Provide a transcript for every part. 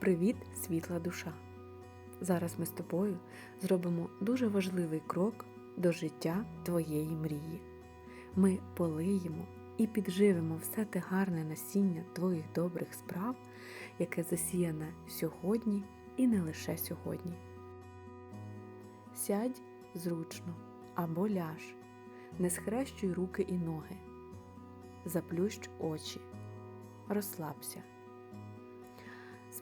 Привіт, світла душа! Зараз ми з тобою зробимо дуже важливий крок до життя твоєї мрії. Ми полиємо і підживимо все те гарне насіння твоїх добрих справ, яке засіяне сьогодні і не лише сьогодні. Сядь зручно або ляж, не схрещуй руки і ноги, заплющ очі, розслабся.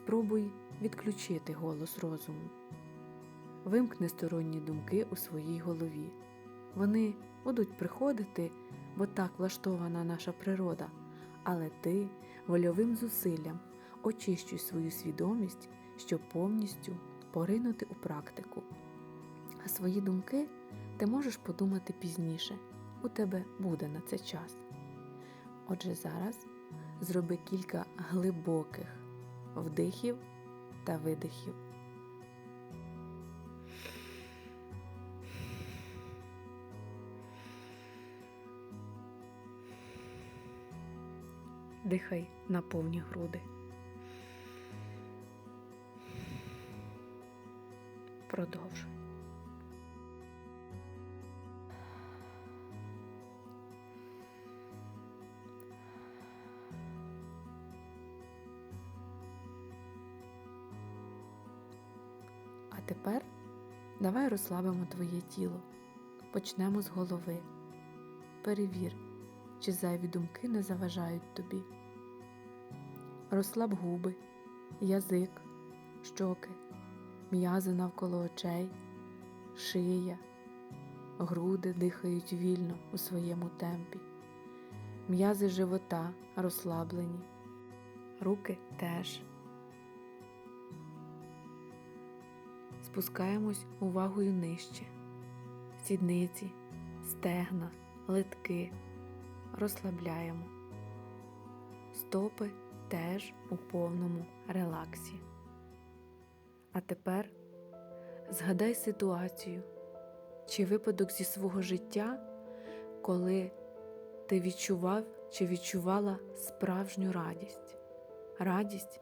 Спробуй відключити голос розуму. Вимкни сторонні думки у своїй голові. Вони будуть приходити, бо так влаштована наша природа, але ти вольовим зусиллям очищуй свою свідомість, щоб повністю поринути у практику. А свої думки ти можеш подумати пізніше. У тебе буде на це час. Отже, зараз зроби кілька глибоких вдихів та видихів. Дихай на повні груди. Продовжуй. Тепер давай розслабимо твоє тіло. Почнемо з голови. Перевір, чи зайві думки не заважають тобі. Розслаб губи, язик, щоки, м'язи навколо очей, шия, груди дихають вільно у своєму темпі, м'язи живота розслаблені, руки теж. Спускаємось увагою нижче, сідниці, стегна, литки, розслабляємо. Стопи теж у повному релаксі. А тепер згадай ситуацію чи випадок зі свого життя, коли ти відчував чи відчувала справжню радість, радість,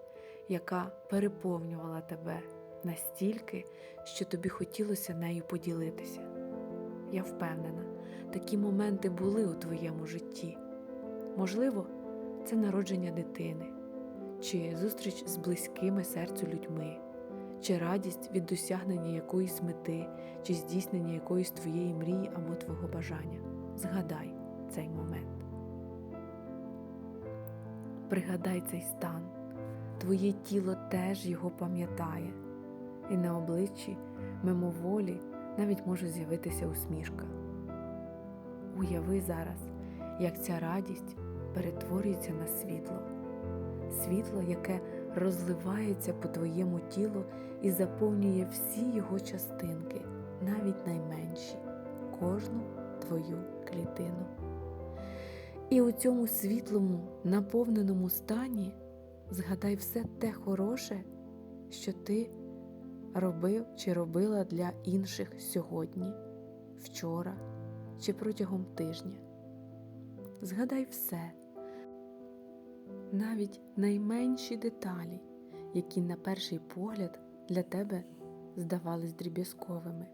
яка переповнювала тебе настільки, що тобі хотілося нею поділитися. Я впевнена, такі моменти були у твоєму житті. Можливо, це народження дитини, чи зустріч з близькими серцю людьми, чи радість від досягнення якоїсь мети, чи здійснення якоїсь твоєї мрії або твого бажання. Згадай цей момент. Пригадай цей стан. Твоє тіло теж його пам'ятає, і на обличчі мимоволі навіть може з'явитися усмішка. Уяви зараз, як ця радість перетворюється на світло, світло, яке розливається по твоєму тілу і заповнює всі його частинки, навіть найменші, кожну твою клітину. І у цьому світлому, наповненому стані згадай все те хороше, що ти робив чи робила для інших сьогодні, вчора чи протягом тижня. Згадай все, навіть найменші деталі, які на перший погляд для тебе здавались дріб'язковими.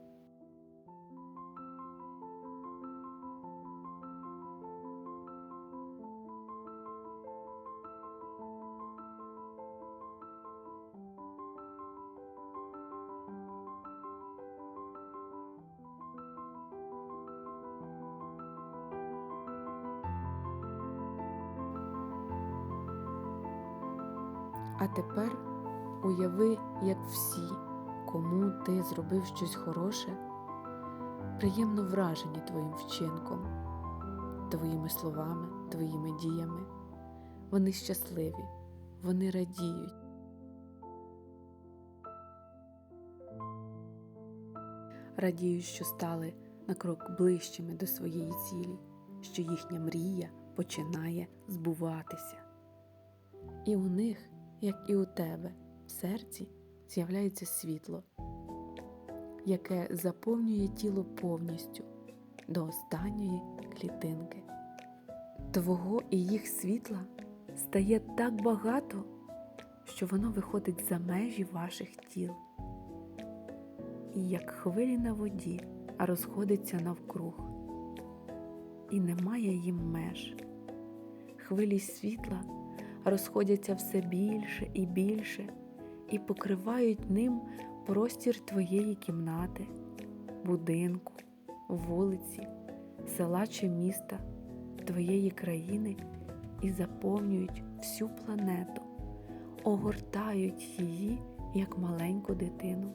А тепер уяви, як всі, кому ти зробив щось хороше, приємно вражені твоїм вчинком, твоїми словами, твоїми діями. Вони щасливі, вони радіють. Радіють, що стали на крок ближчими до своєї цілі, що їхня мрія починає збуватися. І у них як і у тебе, в серці з'являється світло, яке заповнює тіло повністю до останньої клітинки. Твого і їх світла стає так багато, що воно виходить за межі ваших тіл. І як хвилі на воді, розходиться навкруг. І немає їм меж. Хвилі світла розходяться все більше і більше і покривають ним простір твоєї кімнати, будинку, вулиці, села чи міста, твоєї країни і заповнюють всю планету, огортають її як маленьку дитину.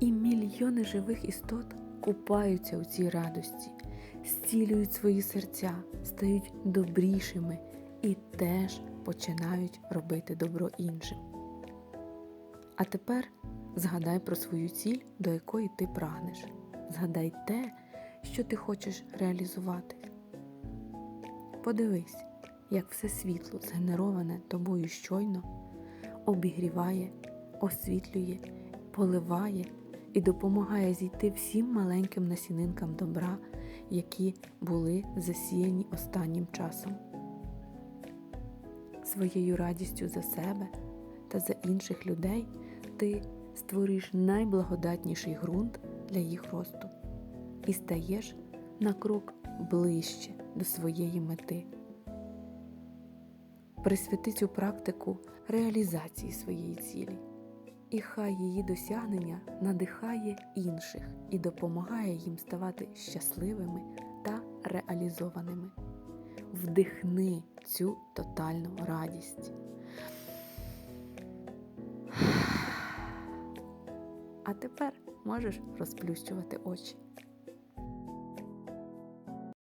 І мільйони живих істот купаються у цій радості, зцілюють свої серця, стають добрішими і теж починають робити добро іншим. А тепер згадай про свою ціль, до якої ти прагнеш. Згадай те, що ти хочеш реалізувати. Подивись, як все світло, згенероване тобою щойно, обігріває, освітлює, поливає і допомагає зійти всім маленьким насінинкам добра, які були засіяні останнім часом. Своєю радістю за себе та за інших людей ти створиш найблагодатніший ґрунт для їх росту і стаєш на крок ближче до своєї мети. Присвяти цю практику реалізації своєї цілі, і хай її досягнення надихає інших і допомагає їм ставати щасливими та реалізованими. Вдихни цю тотальну радість. А тепер можеш розплющувати очі.